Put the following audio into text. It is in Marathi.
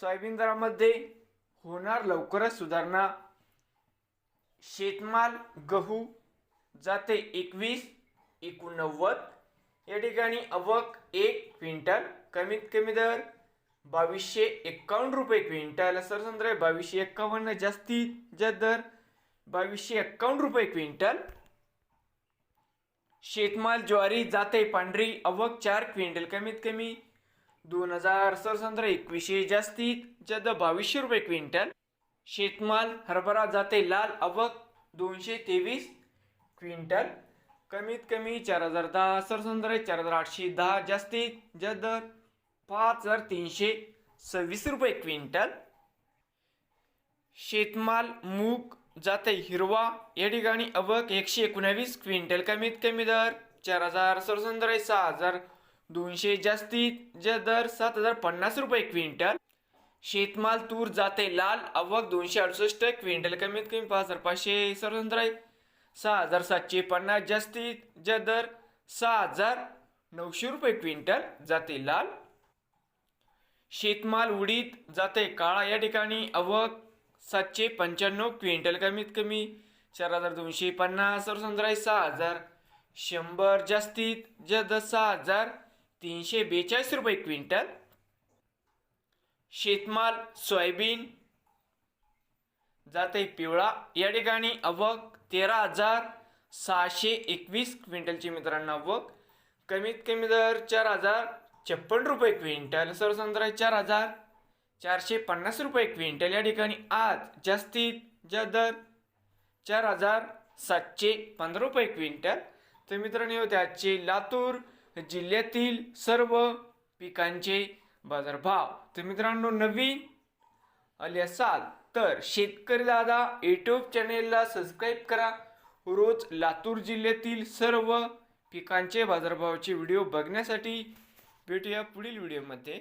सोयाबीन दरामध्ये होणार लवकरच सुधारणा. शेतमाल गहू जाते एकवीस एकोणनव्वद. या ठिकाणी अवक एक क्विंटल कमीत कमी दर बावीसशे एक्कावन्न रुपये क्विंटल. सरसंद्र आहे बावीसशे एक्कावन्न जास्तीत जास्त दर बावीसशे एक्कावन्न रुपये क्विंटल. शेतमाल ज्वारी जाते पांढरी अवक चार क्विंटल कमीत कमी दोन हजार सरसंद्र एकवीसशे जास्तीत जद बावीसशे रुपये क्विंटल. शेतमाल हरभरा जाते लाल अवक दोनशे तेवीस क्विंटल. कमीत कमी चार हजार दहा सरसंद्र चार हजार आठशे दहा जास्तीत जद पाच हजार तीनशे सव्वीस रुपये क्विंटल. शेतमाल मूग जाते हिरवा या ठिकाणी अवक एकशे एकोणावीस क्विंटल कमीत कमी दर. चार हजार सरसंद्र सहा हजार दोनशे जास्तीत जे दर सात हजार पन्नास रुपये क्विंटल. शेतमाल तूर जाते लाल अवक दोनशे अडुसष्ट क्विंटल कमीत कमी पाच हजार पाचशे सरसंद्र सहा हजार सातशे पन्नास जास्तीत जे दर सहा हजार नऊशे रुपये क्विंटल जाते लाल. शेतमाल उडीत जाते काळा या ठिकाणी अवक सातशे पंच्याण्णव क्विंटल कमीत कमी चार हजार दोनशे पन्नास सरसंद्राय सहा हजार शंभर जास्तीत जद सहा हजार तीनशे बेचाळीस रुपये क्विंटल. शेतमाल सोयाबीन जाते पिवळा. या ठिकाणी अवक तेरा हजार सहाशे एकवीस क्विंटलची मित्रांनो अवक कमीत कमी दर चार हजार छप्पन रुपये क्विंटल. सरसंद्रा चार हजार चारशे पन्नास रुपये क्विंटल. या ठिकाणी आज जास्तीत जास्त दर चार हजार सातशे पंधरा रुपये क्विंटल. तर मित्रांनो होते आजचे लातूर जिल्ह्यातील सर्व पिकांचे बाजारभाव. तर मित्रांनो नवीन आले असाल तर शेतकरी दादा यूट्यूब चॅनेलला सबस्क्राईब करा. रोज लातूर जिल्ह्यातील सर्व पिकांचे बाजारभावाचे व्हिडिओ बघण्यासाठी भेटूया पुढील व्हिडिओमध्ये